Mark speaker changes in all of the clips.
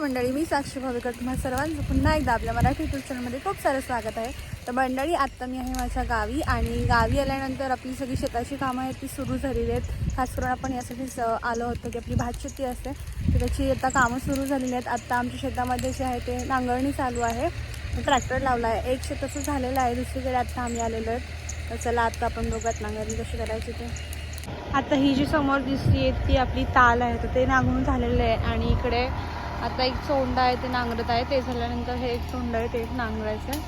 Speaker 1: मंडळी मी साक्षी भावेकर तुम्हाला सर्वांचं पुन्हा एकदा आपल्या मराठी यूट्यूब चॅनलमध्ये खूप सारं स्वागत आहे. तर मंडळी आत्ता मी आहे माझ्या गावी आणि गावी आल्यानंतर आपली सगळी शेताची कामं आहेत ती सुरू झालेली आहेत. खास करून आपण यासाठीच आलो होतो की आपली भात शेती असते तर त्याची आता कामं सुरू झालेली आहेत. आत्ता आमच्या शेतामध्ये जे आहे ते नांगरणी चालू आहे. ट्रॅक्टर लावला आहे. एक शेताचं झालेलं आहे दुसरीकडे आत्ता आम्ही आलेलो आहेत. तर चला आत्ता आपण बघत नांगरणी कशी करायची ते. आता ही जी समोर दिसते ती आपली ताल आहे तर ते नांगरून झालेलं आहे आणि इकडे आता एक सोंडा आहे ते नांगरत आहे. ते झाल्यानंतर हे एक सोंड आहे ते नांगरायचं.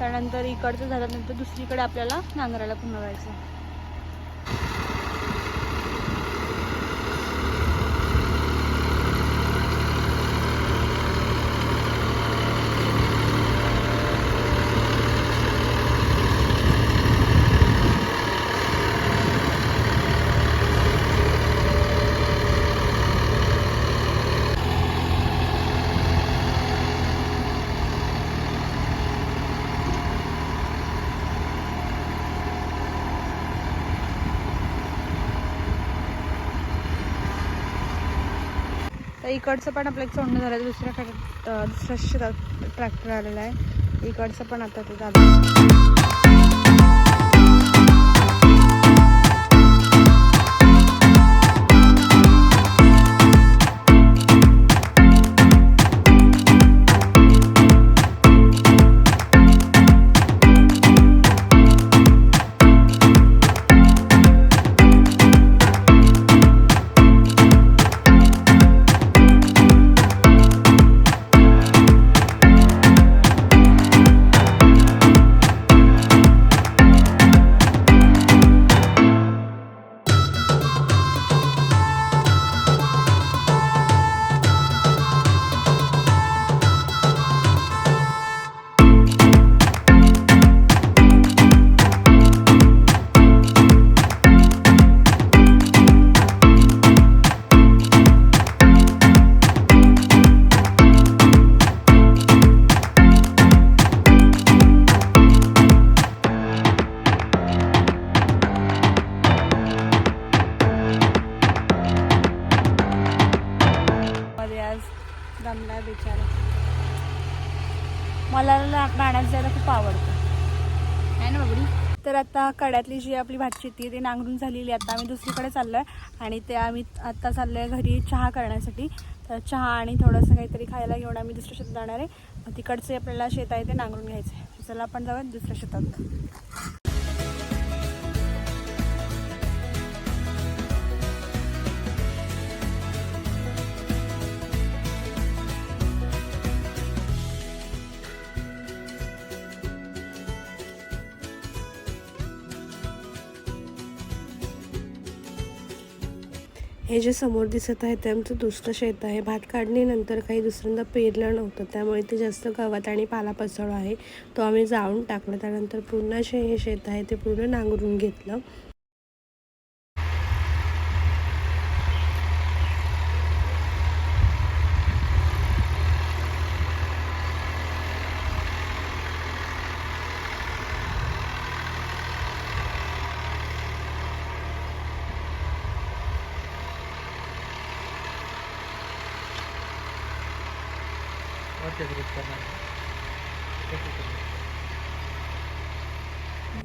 Speaker 1: त्यानंतर इकडचं झाल्यानंतर दुसरीकडे आपल्याला नांगरायला पुन्हा जायचं. तर इकडचं पण आपलं एक सोडणं झालं दुसऱ्या ट्रॅक दुसऱ्या ट्रॅक्टर आलेला आहे. इकडचं पण आता ते झालं. दमला बिचारा. मला आणायला जायला खूप आवडतं. आहे ना बबडी? तर आता कड्यातली जी आपली भात शेती आहे ती नांगरून झालेली आहे. आता आम्ही दुसरीकडे चाललो आहे आणि ते आम्ही आत्ता चाललो आहे घरी चहा करण्यासाठी. तर चहा आणि थोडंसं काहीतरी खायला घेऊन आम्ही दुसऱ्या शेतात जाणार आहे. तिकडचे आपल्याला शेत आहे ते नांगरून घ्यायचं आहे चला आपण जाऊया दुसऱ्या शेतात.
Speaker 2: हे जे समोर दिसत आहे ते आमचं दुसरं शेत आहे. भात काढणीनंतर काही दुसऱ्यांदा पेरलं नव्हतं. त्यामुळे ते जास्त गवत आणि पाला पसळ आहे. तो आम्ही जाळून टाकला. त्यानंतर पुन्हा जे हे शेत आहे ते पूर्ण नांगरून घेतलं.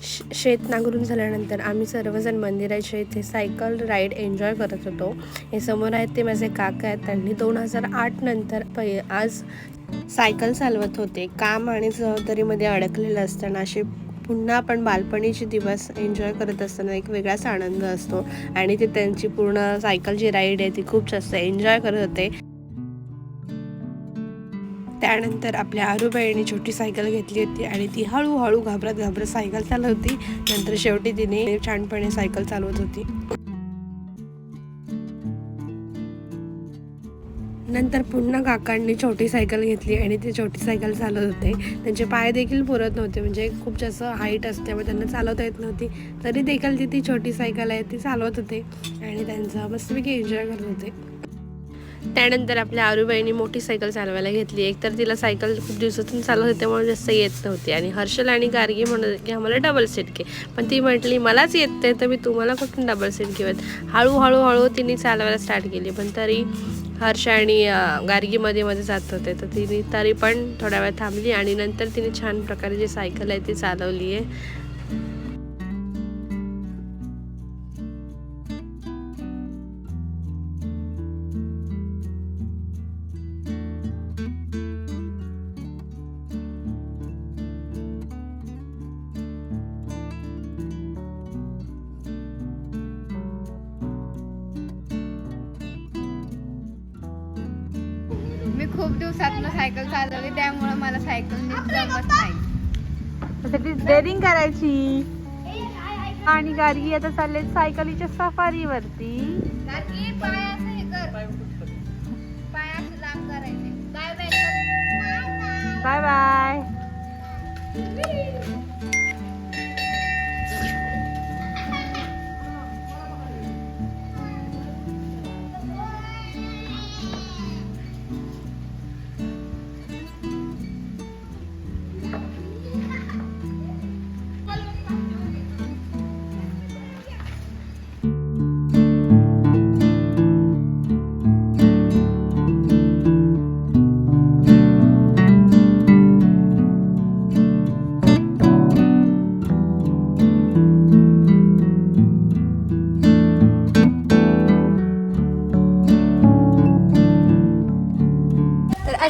Speaker 2: श- शेत नांगरून झाल्यानंतर आम्ही सर्वजण मंदिराच्या इथे सायकल राईड एन्जॉय करत होतो. हे समोर आहेत ते माझे काका आहेत. त्यांनी दोन हजार आठ नंतर पै आज सायकल चालवत होते. काम आणि जबाबदारीमध्ये अडकलेलं असताना असे पुन्हा आपण बालपणीचे दिवस एन्जॉय करत असताना एक वेगळाच आनंद असतो. आणि ते त्यांची पूर्ण सायकल जी राईड आहे ती खूप जास्त एन्जॉय करत होते. त्यानंतर आपल्या आरूबाईने छोटी सायकल घेतली होती आणि ती हळूहळू घाबरत घाबरत सायकल चालवती. नंतर शेवटी तिने छानपणे सायकल चालवत होती. नंतर पुन्हा काकांनी छोटी सायकल घेतली आणि ते छोटी सायकल चालवत होते. त्यांचे पाय देखील पुरत नव्हते म्हणजे खूप जास्त हाईट असल्यामुळे त्यांना चालवता येत नव्हती. तरी देखील ती ती छोटी सायकल आहे ती चालवत होते आणि त्यांचा मस्तपैकी एन्जॉय करत होते. त्यानंतर आपल्या आरुबाईने मोठी सायकल चालवायला घेतली. एकतर तिला सायकल खूप दिवसातून चालवत होती त्यामुळे जास्त येत नव्हती. आणि हर्षल आणि गार्गी म्हणत की आम्हाला डबल सीट घे. पण ती म्हटली मलाच येत नाही तर मी तुम्हाला कुठून डबल सीट घेऊयात हळूहळू हळू तिने चालवायला स्टार्ट केली. पण तरी हर्ष आणि गार्गीमध्ये मध्ये जात होते. तर तिने तरी पण थोड्या वेळ थांबली आणि नंतर तिने छान प्रकारे जी सायकल आहे ती चालवली आहे
Speaker 3: खूप दिवसातनं सायकल चालवली त्यामुळे मला सायकल नीट जमत नाही.
Speaker 1: डेअरिंग करायची. आणि गार्गी आता चालले सायकलीच्या सफारीवरती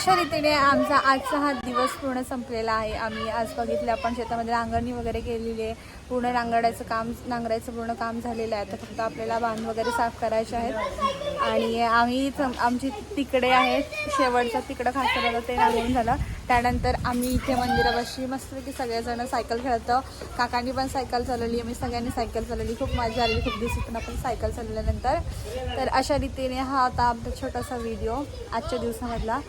Speaker 1: अशा रीतीने आमचा आजचा हा दिवस पूर्ण संपलेला आहे. आम्ही आज बघितले आपण शेतामध्ये नांगरणी वगैरे केलेली आहे. पूर्ण नांगरायचं काम नांगरायचं पूर्ण काम झालेलं आहे. तर फक्त आपल्याला बांध वगैरे साफ करायचे आहेत. आणि आम्ही आमची तिकडे आहेत शेवटचं तिकडं खास करायला ते नांगरून झालं. त्यानंतर आम्ही इथे मंदिरापाशी मस्तपैकी सगळेजण सायकल खेळतो. काकांनी पण सायकल चालवली आम्ही सगळ्यांनी सायकल चालवली. खूप मजा आली. खूप दिवसातून आपण सायकल चालवल्यानंतर. तर अशा रीतीने हा आता आमचा छोटासा व्हिडिओ आजच्या दिवसामधला.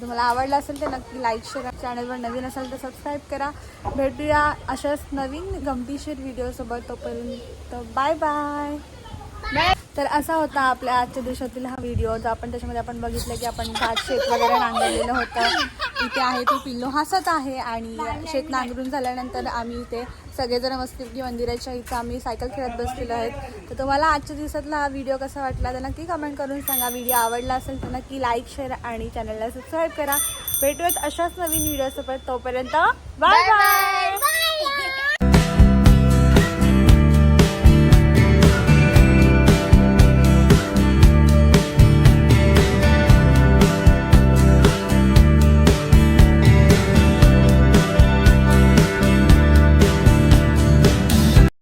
Speaker 1: तुम्हाला आवडला असेल तर नक्की लाईक शेअर चॅनलवर नवीन असेल तर सबस्क्राईब करा. भेटूया अशाच नवीन गमतीशीर व्हिडिओसोबत तोपर्यंत बाय बाय तर असा होता आपल्या आजच्या दिवसातील हा व्हिडिओ जो आपण त्याच्यामध्ये आपण बघितलं की आपण भात शेत वगैरे नांगरलेलं होतं. इथे आहे तो पिल्लो हसत आहे आणि शेत नांगरून झाल्यानंतर आम्ही इथे सगळेजण मस्तपैकी मंदिराच्या इथं आम्ही सायकल खेळत बसलेलो आहेत. तर तुम्हाला आजच्या दिवसातला हा व्हिडिओ कसा वाटला तर नक्की कमेंट करून सांगा. व्हिडिओ आवडला असेल तर नक्की लाईक शेअर आणि चॅनलला सबस्क्राईब करा. भेटूयात अशाच नवीन व्हिडिओसोबत तोपर्यंत बाय बाय